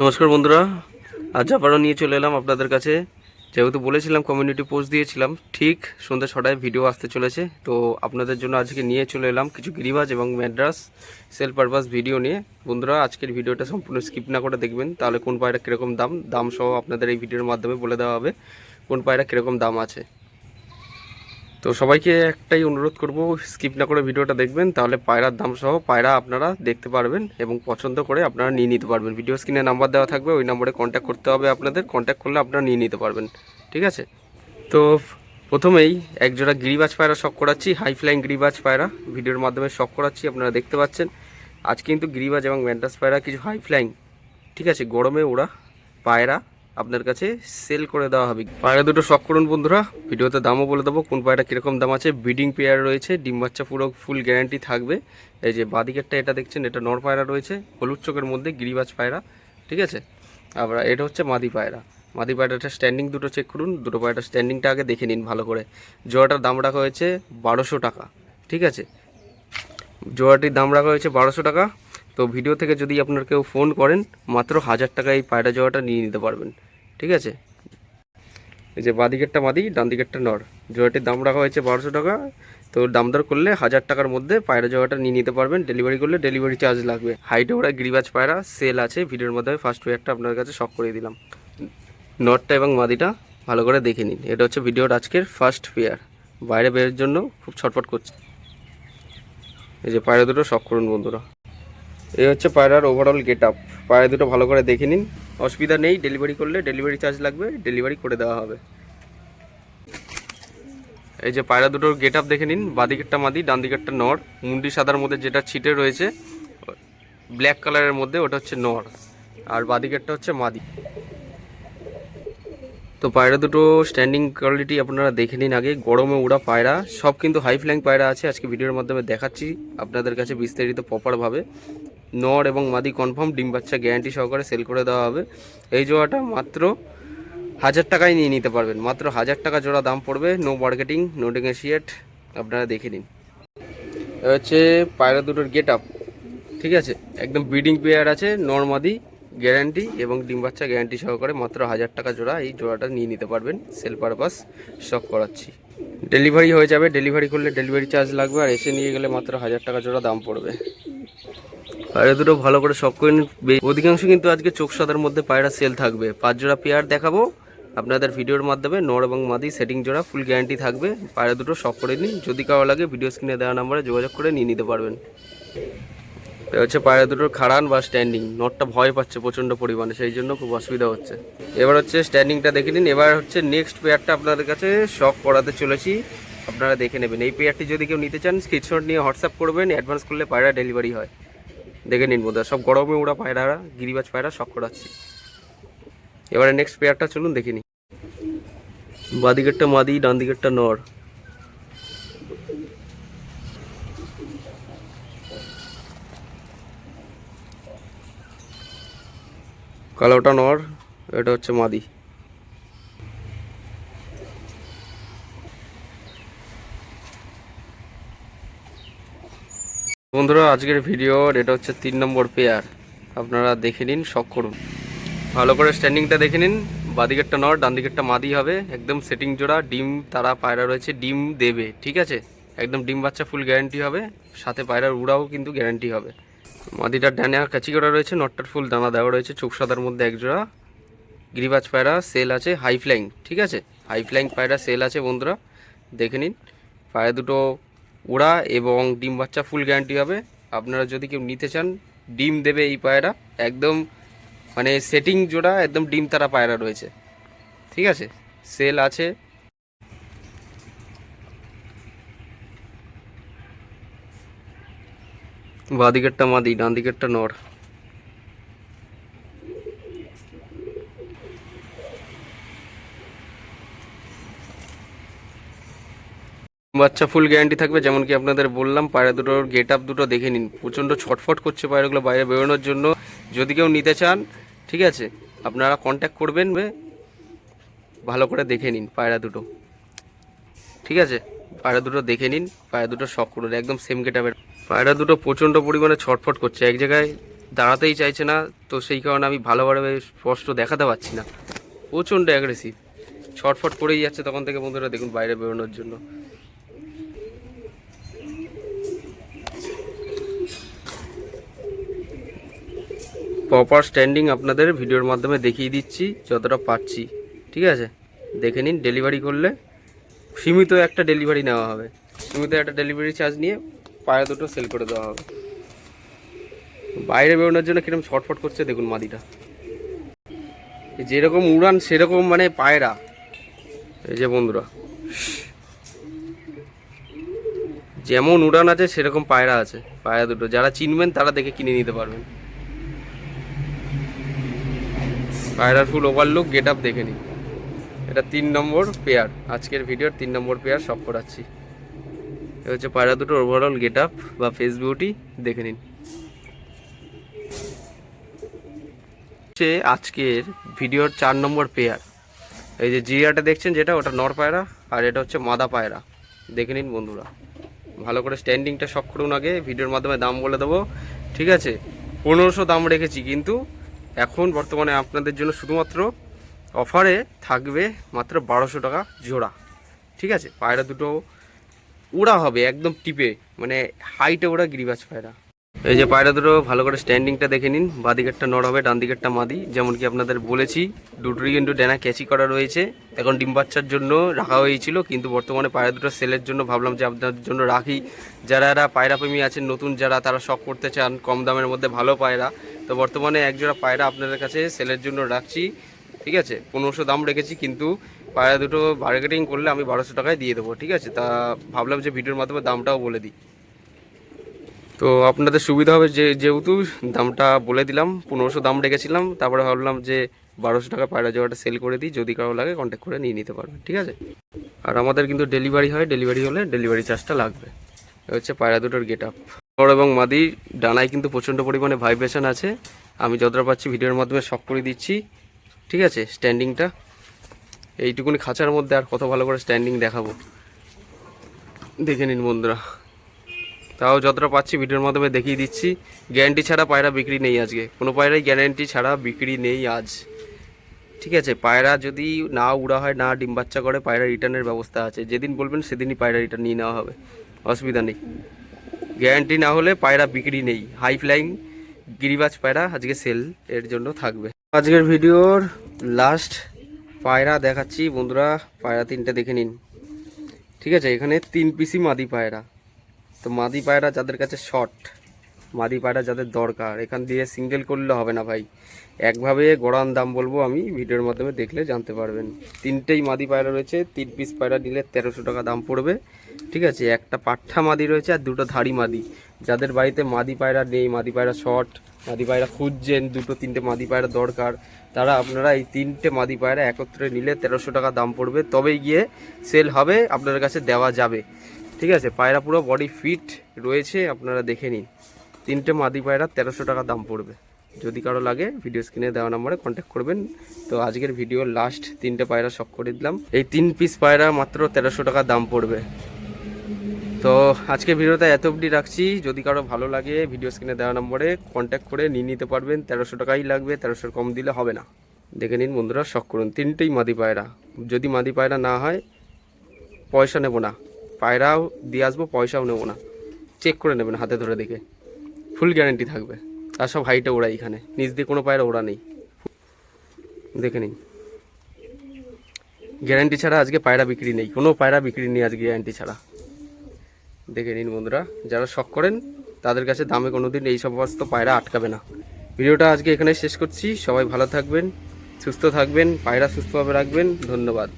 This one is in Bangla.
নমস্কার বন্ধুরা, আজ আবারও নিয়ে চলে এলাম আপনাদের কাছে। যেহেতু বলেছিলাম কমিউনিটি পোস্ট দিয়েছিলাম, ঠিক সন্ধ্যা ছটায় ভিডিও আসতে চলেছে। তো আপনাদের জন্য আজকে নিয়ে চলে এলাম কিছু গিরিবাজ এবং ম্যাড্রাস সেল পারপাস ভিডিও নিয়ে। বন্ধুরা, আজকের ভিডিওটা সম্পূর্ণ স্কিপ না করে দেখবেন। তাহলে কোন পায়রা কীরকম দাম দাম সহ আপনাদের এই ভিডিওর মাধ্যমে বলে দেওয়া হবে কোন পায়রা কীরকম দাম আছে। তো সবাইকে একটাই অনুরোধ করব স্কিপ না করে ভিডিওটা দেখবেন, তাহলে পায়রার দাম সহ পায়রা আপনারা দেখতে পারবেন এবং পছন্দ করে আপনারা নিয়ে নিতে পারবেন। ভিডিও স্ক্রিনে নাম্বার দেওয়া থাকবে, ওই নম্বরে কন্ট্যাক্ট করতে হবে আপনাদের কন্ট্যাক্ট করলে আপনারা নিয়ে নিতে পারবেন, ঠিক আছে? তো প্রথমেই একজোড়া গিরিবাজ পায়রা শখ করাচ্ছি হাই ফ্লাইং গিরিবাজ পায়রা, ভিডিওর মাধ্যমে শখ করাচ্ছি, আপনারা দেখতে পাচ্ছেন। আজ কিন্তু গিরিবাজ এবং ম্যান্টাস পায়রা কিছু হাই ফ্লাইং ঠিক আছে? গরমে ওরা পায়রা আপনার কাছে সেল করে দেওয়া হবে। পায়রা দুটো শখ করুন বন্ধুরা। ভিডিওতে দামও বলে দেবো, কোন পায়রা কীরকম দাম আছে। ব্রিডিং পেয়ার রয়েছে, ডিম বাচ্চা পুরো ফুল গ্যারান্টি থাকবে। এই যে বাদিকেরটা এটা দেখছেন, এটা নর পায়রা রয়েছে, হলুদ চোখের মধ্যে গিরিবাজ পায়রা, ঠিক আছে? আবার এটা হচ্ছে মাদি পায়রা। মাদি পায়রাটা স্ট্যান্ডিং দুটো চেক করুন, দুটো পায়রাটা স্ট্যান্ডিংটা আগে দেখে নিন ভালো করে। জোড়াটার দাম রাখা হয়েছে বারোশো টাকা, ঠিক আছে? জোড়াটির দাম রাখা হয়েছে বারোশো টাকা তো ভিডিও থেকে যদি আপনার কেউ ফোন করেন, মাত্র হাজার টাকা এই পায়রা জোড়াটা নিয়ে নিতে পারবেন। ঠিক আছে? এই যে বাদিকেরটা মাদি ডান দিকেরটা নর। জোড়াটির দাম রাখা হয়েছে বারোশো টাকা। তো দাম দর করলে হাজার টাকার মধ্যে পায়রা জোড়াটা নিয়ে নিতে পারবেন। ডেলিভারি করলে ডেলিভারি চার্জ লাগবে। হাইটে ওরা গিরিবাজ পায়রা সেল আছে। ভিডিওর মাধ্যমে ফার্স্ট ওয়ারটা আপনার কাছে শখ করে দিলাম। নটটা এবং মাদিটা ভালো করে দেখে নিন। এটা হচ্ছে ভিডিওর আজকের ফার্স্ট পেয়ার বাইরে বেরোর জন্য খুব ছটফট করছে। এই যে পায়রা দুটো শখ করুন বন্ধুরা। এই হচ্ছে পায়রার ওভারঅল গেট আপ পায়রা দুটো ভালো করে দেখে নিন। অসুবিধা নেই ডেলিভারি করলে ডেলিভারি চার্জ লাগবে ডেলিভারি করে দেওয়া হবে। এই যে পায়রা দুটোর গেট আপ দেখে নিন, বাদিকেরটা মাদি ডান দিকেরটা নর। মুন্ডি সাদার মধ্যে যেটা ছিটে রয়েছে ব্ল্যাক কালারের মধ্যে ওটা হচ্ছে নর। আর বাদিকেরটা হচ্ছে মাদি। তো পায়রা দুটো স্ট্যান্ডিং কোয়ালিটি আপনারা দেখে নিন আগে। গরমে উড়া পায়রা। সব কিন্তু হাই ফ্ল্যাং পায়রা আছে। আজকে ভিডিওর মাধ্যমে দেখাচ্ছি। আপনাদের কাছে বিস্তারিত প্রপারভাবে নর এবং মাদি কনফার্ম ডিম বাচ্চা গ্যারান্টি সহকারে সেল করে দেওয়া হবে। এই জোড়াটা মাত্র হাজার টাকায় নিয়ে নিতে পারবেন। মাত্র হাজার টাকা জোড়া দাম পড়বে। নো মার্কেটিং নো নেগোশিয়েট আপনারা দেখে নিন। হচ্ছে পায়রা দুটোর গেট আপ ঠিক আছে? একদম ব্রিডিং পেয়ার আছে নর্মাদি গ্যারান্টি এবং ডিম বাচ্চা গ্যারান্টি সহকারে মাত্র হাজার টাকা জোড়া এই জোড়াটা নিয়ে নিতে পারবেন। সেল পারপাস স্টক করাচ্ছি। ডেলিভারি হয়ে যাবে। ডেলিভারি করলে ডেলিভারি চার্জ লাগবে আর এসে নিয়ে গেলে মাত্র হাজার টাকা জোড়া দাম পড়বে। পায়রা দুটো ভালো করে শখ করে নিন। অধিকাংশ কিন্তু আজকে চোখ সাদার মধ্যে পায়রা সেল থাকবে। পাঁচ জোড়া পেয়ার দেখাবো। আপনাদের ভিডিওর মাধ্যমে নর এবং মাদি সেটিং জোড়া ফুল গ্যারান্টি থাকবে। পায়রা দুটো শখ করে নিন। যদি কারও লাগে ভিডিও স্ক্রিনে দেওয়া নাম্বারে যোগাযোগ করে নিয়ে নিতে পারবেন। এটা হচ্ছে পায়রা দুটোর খাড়ান বা স্ট্যান্ডিং নটটা ভয় পাচ্ছে প্রচণ্ড পরিমাণে, সেই জন্য খুব অসুবিধা হচ্ছে। এবার হচ্ছে স্ট্যান্ডিংটা দেখে নিন। এবার হচ্ছে নেক্সট পেয়ারটা আপনাদের কাছে শখ করাতে চলেছি। আপনারা দেখে নেবেন। এই পেয়ারটি যদি কেউ নিতে চান স্ক্রিনশট নিয়ে হোয়াটসঅ্যাপ করবেন। অ্যাডভান্স করলে পায়রা ডেলিভারি হয়। দেখে নিন বোধহয়। সব গরমে ওরা পায়রা গিরিবাজ পায়রা শখ করাচ্ছি। এবারে নেক্সট পেয়ারটা চলুন দেখে নিই। বাদিকেরটা মাদি ডান দিকেরটা নর। কালোটা নর, এটা হচ্ছে মাদি। বন্ধুরা, আজকের ভিডিওর এটা হচ্ছে তিন নম্বর পেয়ার আপনারা দেখে নিন শখ করুন। ভালো করে স্ট্যান্ডিংটা দেখে নিন। বাদিকেরটা নর ডান দিকেরটা মাদি হবে। একদম সেটিং জোড়া, ডিম তারা পায়রা রয়েছে, ডিম দেবে, ঠিক আছে? একদম ডিম বাচ্চা ফুল গ্যারান্টি হবে। সাথে পায়রার উড়াও কিন্তু গ্যারান্টি হবে। মাদিটার ডানে কাচি করা রয়েছে, নটটার ফুল দানা দেওয়া রয়েছে, চোখ সাদার মধ্যে এক জোড়া। গিরিবাজ পায়রা সেল আছে হাই ফ্লাইং ঠিক আছে? হাই ফ্লাইং পায়রা সেল আছে বন্ধুরা, দেখে নিন। পায়রা দুটো উড়া এবং ডিম বাচ্চা ফুল গ্যারান্টি হবে। আপনারা যদি কেউ নিতে চান, ডিম দেবে এই পায়রা। একদম মানে সেটিং জোড়া, একদম ডিম তারা পায়রা রয়েছে। ঠিক আছে? সেল আছে। বাঁ দিকেরটা মাদি ডান দিকেরটা নর। বাচ্চা ফুল গ্যারান্টি থাকবে, যেমন কি আপনাদের বললাম, পায়রা দুটোর গেট আপ দুটো দেখে নিন। প্রচণ্ড ছটফট করছে পায়রাগুলো বাইরে বেরোনোর জন্য। যদি কেউ নিতে চান, ঠিক আছে, আপনারা কন্ট্যাক্ট করবেন, ভালো করে দেখে নিন পায়রা দুটো। ঠিক আছে, পায়রা দুটো দেখে নিন, পায়রা দুটো শখ করুন, একদম সেম গেট আপের পায়রা দুটো প্রচণ্ড পরিমাণে ছটফট করছে, এক জায়গায় দাঁড়াতেই চাইছে না, তো সেই কারণে আমি ভালোভাবে স্পষ্ট দেখাতে পারছি না। প্রচণ্ড অ্যাগ্রেসিভ ছটফট করেই যাচ্ছে তখন থেকে বন্ধুরা, দেখুন বাইরে বেরোনোর জন্য। প্রপার স্ট্যান্ডিং আপনাদের ভিডিওর মাধ্যমে দেখিয়ে দিচ্ছি, যতটা পারছি, ঠিক আছে? দেখে নিন ডেলিভারি করলে সীমিত একটা ডেলিভারি নেওয়া হবে। সীমিত একটা ডেলিভারি চার্জ নিয়ে পায়ে দুটো সেল করে দেওয়া হবে। বাইরে বেরোনোর জন্য কীরকম ছটফট করছে, দেখুন মাদিটা। যেরকম উড়ান, সেরকম মানে পায়রা। এই যে বন্ধুরা, যেমন উড়ান আছে, সেরকম পায়রা আছে পায়রা দুটো। যারা চিনবেন, তারা দেখে কিনে নিতে পারবেন। পায়রার ফুল ওভারলুক গেট আপ দেখে নিন এটা তিন নম্বর পেয়ার আজকের ভিডিওর তিন নম্বর পেয়ার সব করাচ্ছি। এ হচ্ছে পায়রা দুটোর ওভারঅল গেট আপ বা ফেস বিউটি দেখে নিন। হচ্ছে আজকের ভিডিওর চার নম্বর পেয়ার এই যে জিরাটা দেখছেন যেটা, ওটা নর পায়রা আর এটা হচ্ছে মাদা পায়রা। দেখে নিন বন্ধুরা। ভালো করে স্ট্যান্ডিংটা সব করুন আগে। ভিডিওর মাধ্যমে দাম বলে দেবো। ঠিক আছে? পনেরোশো দাম রেখেছি কিন্তু এখন বর্তমানে আপনাদের জন্য শুধুমাত্র অফারে থাকবে মাত্র বারোশো টাকা জোড়া। ঠিক আছে? পায়রা দুটো উড়া হবে, একদম টিপে। মানে হাইটে ওরা গিরিবাজ পায়রা। এই যে পায়রা দুটো, ভালো করে স্ট্যান্ডিংটা দেখে নিন। বাদিকেরটা নড় হবে ডান দিকেরটা মাদি। যেমন কি আপনাদের বলেছি, দুটোরই কিন্তু ডেনা ক্যাচি করা রয়েছে। এখন ডিম বাচ্চার জন্য রাখা হয়েছিল, কিন্তু বর্তমানে পায়রা দুটো সেলের জন্য ভাবলাম যে আপনাদের জন্য রাখি। যারা যারা পায়রা প্রেমী আছেন, নতুন যারা, তারা শখ করতে চান, কম দামের মধ্যে ভালো পায়রা। তো বর্তমানে একজোড়া পায়রা আপনাদের কাছে সেলের জন্য রাখছি, ঠিক আছে? পনেরোশো দাম রেখেছি, কিন্তু পায়রা দুটো মার্কেটিং করলে আমি বারোশো টাকায় দিয়ে দেবো, ঠিক আছে? তা ভাবলাম যে ভিডিওর মাধ্যমে দামটাও বলে দিই। তো আপনাদের সুবিধা হবে যে, যেহেতু দামটা বলে দিলাম, পনেরোশো দাম রেখেছিলাম, তারপরে ভাবলাম যে বারোশো টাকা পায়রা জোড়াটা সেল করে দিই, যদি কারও লাগে কন্ট্যাক্ট করে নিয়ে নিতে পারবেন, ঠিক আছে? আর আমাদের কিন্তু ডেলিভারি হয় ডেলিভারি হলে ডেলিভারি চার্জটা লাগবে। হচ্ছে পায়রা দুটোর গেট আপ বড় এবং মাদি, ডানায় কিন্তু প্রচণ্ড পরিমাণে ভাইব্রেশন আছে। আমি যতটা পাচ্ছি ভিডিওর মাধ্যমে শক করে দিচ্ছি। ঠিক আছে? স্ট্যান্ডিংটা এইটুকুনি খাঁচার মধ্যে আর কত ভালো করে স্ট্যান্ডিং দেখাবো। দেখে নিন বন্ধুরা। তাও যতটা পাচ্ছি ভিডিওর মাধ্যমে দেখিয়ে দিচ্ছি। গ্যারান্টি ছাড়া পায়রা বিক্রি নেই আজকে। কোনো পায়রাই গ্যারান্টি ছাড়া বিক্রি নেই আজ। ঠিক আছে? পায়রা যদি না উড়া হয়, না ডিম বাচ্চা করে, পায়রা রিটার্নের ব্যবস্থা আছে। যেদিন বলবেন, সেদিনই পায়রা রিটার্ন নিয়ে নেওয়া হবে। অসুবিধা নেই। গ্যারান্টি না হলে পায়রা বিক্রি নেই। হাই ফ্লাইং গিরিবাজ পায়রা আজকে সেল এর জন্য থাকবে। আজকের ভিডিওর লাস্ট পায়রা দেখাচ্ছি। বন্ধুরা, পায়রা তিনটে দেখে নিন। ঠিক আছে, এখানে তিন পিসি মাদি পায়রা। তো মাদি পায়রা যাদের কাছে শর্ট মাদি পায়রা যাদের দরকার, এখান দিয়ে সিঙ্গেল করলে হবে না ভাই। একভাবে গড়ান দাম বলব আমি, ভিডিওর মাধ্যমে দেখলে জানতে পারবেন। তিনটেই মাদি পায়রা রয়েছে, তিন পিস পায়রা নিলে তেরোশো টাকা দাম পড়বে। ঠিক আছে, একটা পাঠা মাদি রয়েছে আর দুটো ধাড়ি মাদি। যাদের বাড়িতে মাদি পায়রা নেই, মাদি পায়রা শর্ট মাদি পায়রা খুঁজছেন, দুটো তিনটে মাদি পায়রা দরকার। তারা আপনারা এই তিনটে মাদি পায়রা একত্রে নিলে তেরোশো টাকা দাম পড়বে। তবেই গিয়ে সেল হবে, আপনাদের কাছে দেওয়া যাবে। ঠিক আছে, পায়রা পুরো বডি ফিট রয়েছে, আপনারা দেখে নিন। তিনটে মাদি পায়রা তেরোশো টাকা দাম পড়বে। যদি কারও লাগে ভিডিও স্ক্রিনে দেওয়া নম্বরে কন্ট্যাক্ট করবেন। তো আজকের ভিডিও লাস্ট তিনটে পায়রা শখ করে দিলাম। এই তিন পিস পায়রা মাত্র তেরোশো টাকা দাম পড়বে। তো আজকে ভিডিওটা এত অবধি রাখছি। যদি কারও ভালো লাগে ভিডিও স্ক্রিনে দেওয়া নম্বরে কন্ট্যাক্ট করে নিয়ে নিতে পারবেন। তেরোশো টাকাই লাগবে, তেরোশোর কম দিলে হবে না। দেখে নিন বন্ধুরা, শখ করুন। তিনটেই মাদি পায়রা। যদি মাদি পায়রা না হয়, পয়সা নেব না। পায়রাও দিয়ে আসব, পয়সাও নেব না। চেক করে নেবেন হাতে ধরে দেখে। ফুল গ্যারেন্টি থাকবে। আর সব হাইটে ওড়া এখানে। নিচ দিয়ে কোনো পায়রা ওড়া নেই। দেখে নিন। গ্যারান্টি ছাড়া আজকে পায়রা বিক্রি নেই। কোনো পায়রা বিক্রি নেই আজকে গ্যারান্টি ছাড়া। দেখে নিন বন্ধুরা। যারা শখ করেন, তাদের কাছে দামে কোনো দিন এই সমস্ত পায়রা আটকাবে না। ভিডিওটা আজকে এখানে শেষ করছি। সবাই ভালো থাকবেন, সুস্থ থাকবেন, পায়রা সুস্থভাবে রাখবেন। ধন্যবাদ।